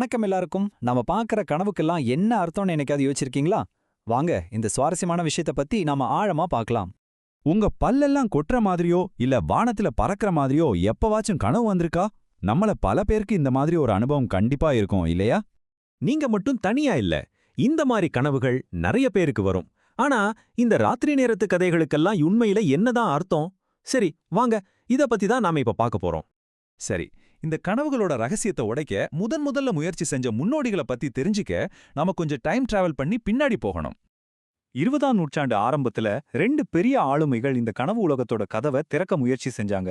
வணக்கம் எல்லாருக்கும். நாம பார்க்குற கனவுக்கெல்லாம் என்ன அர்த்தம்னு என்னைக்காவது யோசிச்சிருக்கீங்களா? வாங்க இந்த சுவாரஸ்யமான விஷயத்தை பத்தி நாம ஆழமா பார்க்கலாம். உங்க பல்லெல்லாம் கொட்டுற மாதிரியோ இல்ல வானத்துல பறக்கிற மாதிரியோ எப்பவாச்சும் கனவு வந்திருக்கா? நம்மள பல பேருக்கு இந்த மாதிரி ஒரு அனுபவம் கண்டிப்பா இருக்கும் இல்லையா? நீங்க மட்டும் தனியா இல்ல இந்த மாதிரி கனவுகள் நிறைய பேருக்கு வரும். ஆனா இந்த ராத்திரி நேரத்து கதைகளுக்கெல்லாம் உண்மையில என்னதான் அர்த்தம்? சரி வாங்க இத பத்தி தான் நாம இப்ப பார்க்க போறோம். சரி இந்த கனவுகளோட ரகசியத்தை உடைக்க முதன் முதல்ல முயற்சி செஞ்ச முன்னோடிகளை பத்தி தெரிஞ்சுக்க நாம கொஞ்சம் டைம் டிராவல் பண்ணி பின்னாடி போகணும். இருபதாம் நூற்றாண்டு ஆரம்பத்துல ரெண்டு பெரிய ஆளுமைகள் இந்த கனவு உலகத்தோட கதவை திறக்க முயற்சி செஞ்சாங்க.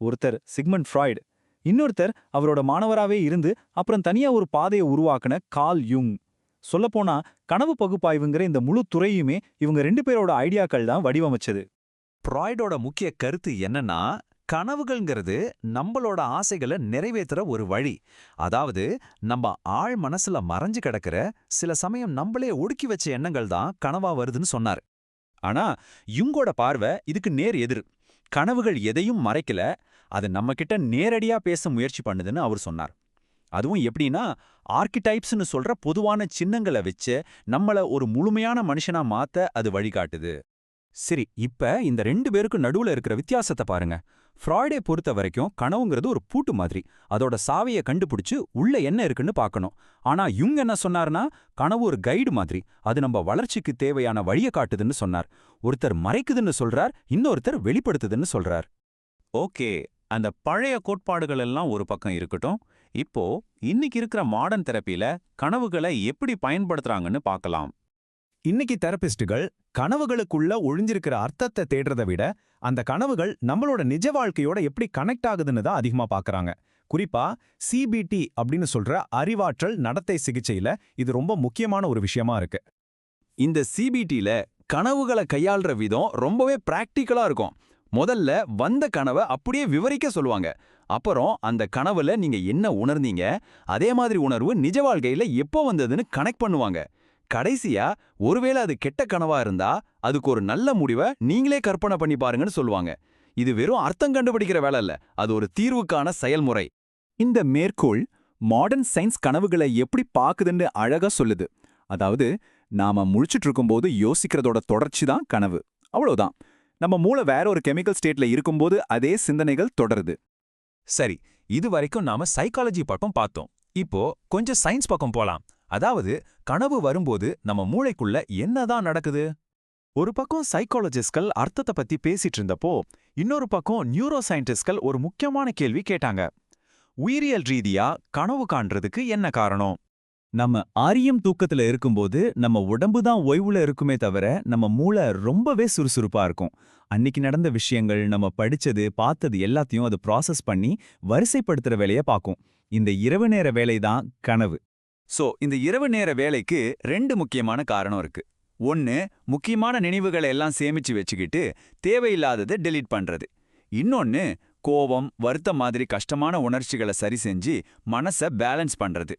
ஒருத்தர் சிக்மண்ட் ஃப்ராய்டு இன்னொருத்தர் அவரோட மாணவராவே இருந்து அப்புறம் தனியா ஒரு பாதையை உருவாக்குன கால் யுங். சொல்லப்போனா கனவு பகுப்பாய்வுங்கிற இந்த முழு துறையுமே இவங்க ரெண்டு பேரோட ஐடியாக்கள் தான் வடிவமைச்சது. ஃப்ராய்டோட முக்கிய கருத்து என்னன்னா கனவுகள்ங்கிறது நம்மளோட ஆசைகளை நிறைவேத்துற ஒரு வழி. அதாவது நம்ம ஆழ் மனசுல மறைஞ்சு கிடக்கிற சில சமயம் நம்மளே ஒடுக்கி வச்ச எண்ணங்கள் தான் கனவா வருதுன்னு சொன்னார். ஆனா யுங்கோட பார்வை இதுக்கு நேர் எதிர். கனவுகள் எதையும் மறைக்கல அது நம்ம கிட்ட நேரடியா பேச முயற்சி பண்ணுதுன்னு அவர் சொன்னார். அதுவும் எப்படின்னா ஆர்கிடைப்ஸ்னு சொல்ற பொதுவான சின்னங்களை வச்சு நம்மள ஒரு முழுமையான மனுஷனா மாத்த அது வழிகாட்டுது. சரி இப்ப இந்த ரெண்டு பேருக்கும் நடுவுல இருக்கிற வித்தியாசத்தை பாருங்க. ஃப்ராய்டே பொறுத்த வரைக்கும் கனவுங்கிறது ஒரு பூட்டு மாதிரி. அதோட சாவியை கண்டுபிடிச்சு உள்ள என்ன இருக்குன்னு பார்க்கணும். ஆனா யுங் என்ன சொன்னார்னா கனவு ஒரு கைடு மாதிரி. அது நம்ம வளர்ச்சிக்கு தேவையான வழியை காட்டுதுன்னு சொன்னார். ஒருத்தர் மறைக்குதுன்னு சொல்றார் இன்னொருத்தர் வெளிப்படுத்துதுன்னு சொல்றார். ஓகே அந்த பழைய கோட்பாடுகள் எல்லாம் ஒரு பக்கம் இருக்கட்டும். இப்போ இன்னைக்கு இருக்கிற மாடர்ன் தெரப்பில கனவுகளை எப்படி பயன்படுத்துறாங்கன்னு பார்க்கலாம். இன்னைக்கு தெரபிஸ்டுகள் கனவுகளுக்குள்ள ஒழிஞ்சிருக்கிற அர்த்தத்தை தேடுறதை விட அந்த கனவுகள் நம்மளோட நிஜ வாழ்க்கையோட எப்படி கனெக்ட் ஆகுதுன்னு தான் அதிகமா பார்க்குறாங்க குறிப்பா சிபிடி அப்படின்னு சொல்ற அறிவாற்றல் நடத்தை சிகிச்சையில இது ரொம்ப முக்கியமான ஒரு விஷயமா இருக்கு. இந்த சிபிடில கனவுகளை கையாள்ற விதம் ரொம்பவே பிராக்டிக்கலா இருக்கும். முதல்ல வந்த கனவை அப்படியே விவரிக்க சொல்லுவாங்க. அப்புறம் அந்த கனவுல நீங்க என்ன உணர்ந்தீங்க அதே மாதிரி உணர்வு நிஜ வாழ்க்கையில எப்போ வந்ததுன்னு கனெக்ட் பண்ணுவாங்க. கடைசியா ஒருவேளை அது கெட்ட கனவா இருந்தா அதுக்கு ஒரு நல்ல முடிவை நீங்களே கற்பனை பண்ணி பாருங்கன்னு சொல்லுவாங்க. இது வெறும் அர்த்தம் கண்டுபிடிக்கிற வேலை இல்ல. அது ஒரு தீர்வுக்கான செயல்முறை. இந்த மேற்கோள் மாடர்ன் சயின்ஸ் கனவுகளை எப்படி பாக்குதுன்னு அழகா சொல்லுது. அதாவது நாம முழிச்சிட்டு இருக்கும்போது யோசிக்கிறதோட தொடர்ச்சி தான் கனவு. அவ்வளவுதான். நம்ம மூளை வேற ஒரு கெமிக்கல் ஸ்டேட்ல இருக்கும்போது அதே சிந்தனைகள் தொடருது. சரி இது வரைக்கும் நாம சைக்காலஜி பக்கம் பார்த்தோம். இப்போ கொஞ்சம் சயின்ஸ் பக்கம் போலாம். அதாவது கனவு வரும்போது நம்ம மூளைக்குள்ள என்னதான் நடக்குது? ஒரு பக்கம் சைக்காலஜிஸ்ட்கள் அர்த்தத்தை பத்தி பேசிட்டு இருந்தப்போ இன்னொரு பக்கம் நியூரோ சயின்டிஸ்ட்கள் ஒரு முக்கியமான கேள்வி கேட்டாங்க. உயிரியல் ரீதியா கனவு காண்றதுக்கு என்ன காரணம்? நம்ம ஆரியம் தூக்கத்துல இருக்கும்போது நம்ம உடம்பு தான் ஓய்வுல இருக்குமே தவிர நம்ம மூளை ரொம்பவே சுறுசுறுப்பா இருக்கும். அன்னிக்கு நடந்த விஷயங்கள் நம்ம படிச்சது பார்த்தது எல்லாத்தையும் அது ப்ராசஸ் பண்ணி வரிசைப்படுத்துற வேலைய பார்க்கும். இந்த இரவு நேர வேலை தான் கனவு. சோ இந்த இரவு நேர வேலைக்கு ரெண்டு முக்கியமான காரணம் இருக்கு. ஒன்னு முக்கியமான நினைவுகளை எல்லாம் சேமிச்சு வச்சுக்கிட்டு தேவையில்லாததை டெலீட் பண்றது. இன்னொன்னு கோபம் வருத்தம் மாதிரி கஷ்டமான உணர்ச்சிகளை சரி செஞ்சு மனச பேலன்ஸ் பண்றது.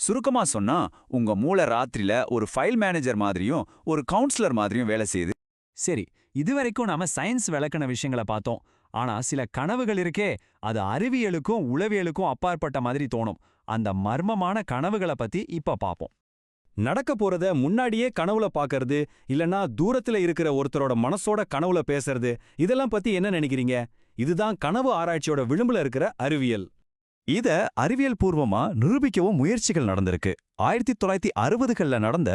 சுருக்கமா சொன்னா உங்க மூளை ராத்திரில ஒரு ஃபைல் மேனேஜர் மாதிரியும் ஒரு கவுன்சிலர் மாதிரியும் வேலை செய்யுது. சரி இதுவரைக்கும் நாம சயின்ஸ் விளக்கின விஷயங்களை பார்த்தோம். ஆனா சில கனவுகள் இருக்கே அது அறிவியலுக்கும் உளவியலுக்கும் அப்பாற்பட்ட மாதிரி தோணும். அந்த மர்மமான கனவுகளை பத்தி இப்ப பாப்போம். நடக்க போறத முன்னாடியே கனவுல பாக்கறது இல்லனா தூரத்துல இருக்கிற ஒருத்தரோட மனசோட கனவுல பேசுறது இதெல்லாம் பத்தி என்ன நினைக்கிறீங்க? இதுதான் கனவு ஆராய்ச்சியோட விளிம்புல இருக்கிற அறிவியல். இத அறிவியல் பூர்வமா நிரூபிக்கவும் முயற்சிகள் நடந்திருக்கு. ஆயிரத்தி தொள்ளாயிரத்தி அறுபதுகள்ல நடந்த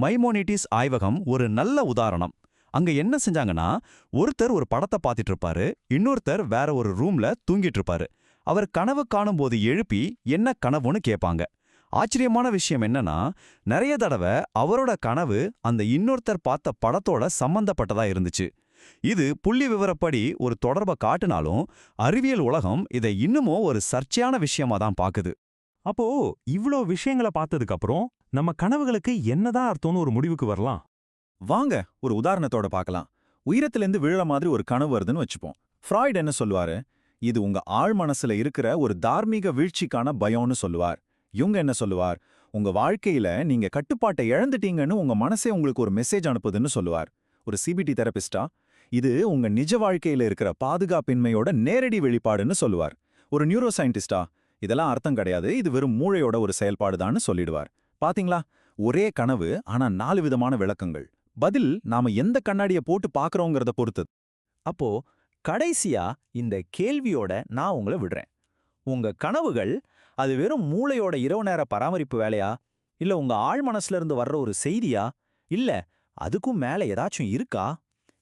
மைமோனிட்டிஸ் ஆய்வகம் ஒரு நல்ல உதாரணம். அங்க என்ன செஞ்சாங்கன்னா ஒருத்தர் ஒரு படத்தை பார்த்துட்டு இருப்பாரு இன்னொருத்தர் வேற ஒரு ரூம்ல தூங்கிட்டு இருப்பாரு அவர் கனவு காணும்போது எழுப்பி என்ன கனவுன்னு கேட்பாங்க ஆச்சரியமான விஷயம் என்னன்னா நிறைய தடவை அவரோட கனவு அந்த இன்னொருத்தர் பார்த்த படத்தோட சம்பந்தப்பட்டதா இருந்துச்சு. இது புள்ளி விவரப்படி ஒரு தொடர்பை காட்டினாலும் அறிவியல் உலகம் இதை இன்னமும் ஒரு சர்ச்சையான விஷயமா தான் பாக்குது. அப்போ இவ்ளோ விஷயங்களை பார்த்ததுக்கு அப்புறம் நம்ம கனவுகளுக்கு என்னதான் அர்த்தம்னு ஒரு முடிவுக்கு வரலாம்? வாங்க ஒரு உதாரணத்தோட பார்க்கலாம். உயரத்திலேருந்து விழற மாதிரி ஒரு கனவு வருதுன்னு வச்சுப்போம். ஃப்ராய்ட் என்ன சொல்லுவாரு? இது உங்க ஆழ் மனசுல இருக்கிற ஒரு தார்மீக வீழ்ச்சிக்கான பயம்னு சொல்லுவார். இவங்க என்ன சொல்லுவார்? உங்க வாழ்க்கையில நீங்க கட்டுப்பாட்டை இழந்துட்டீங்கன்னு உங்க மனசே உங்களுக்கு ஒரு மெசேஜ் அனுப்புதுன்னு சொல்லுவார். ஒரு சிபிடி தெரபிஸ்டா இது உங்க நிஜ வாழ்க்கையில இருக்கிற பாதுகாப்பின்மையோட நேரடி வெளிப்பாடுன்னு சொல்லுவார். ஒரு நியூரோ சயின்டிஸ்டா இதெல்லாம் அர்த்தம் கிடையாது. இது வெறும் மூளையோட ஒரு செயல்பாடுதான்னு சொல்லிடுவார். பாத்தீங்களா? ஒரே கனவு ஆனா நாலு விதமான விளக்கங்கள். பதில் நாம எந்த கண்ணாடியை போட்டு பார்க்கறோங்கிறத பொறுத்தது அப்போ கடைசியா இந்த கேள்வியோட நான் உங்களை விடுறேன். உங்க கனவுகள் அது வெறும் மூளையோட இரவு நேர பராமரிப்பு வேலையா? இல்ல உங்க ஆழ் மனசுல இருந்து வர்ற ஒரு செய்தியா? இல்ல அதுக்கும் மேல ஏதாச்சும் இருக்கா?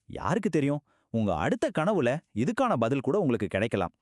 யாருக்கு தெரியும்? உங்க அடுத்த கனவுல இதுக்கான பதில் கூட உங்களுக்கு கிடைக்கலாம்.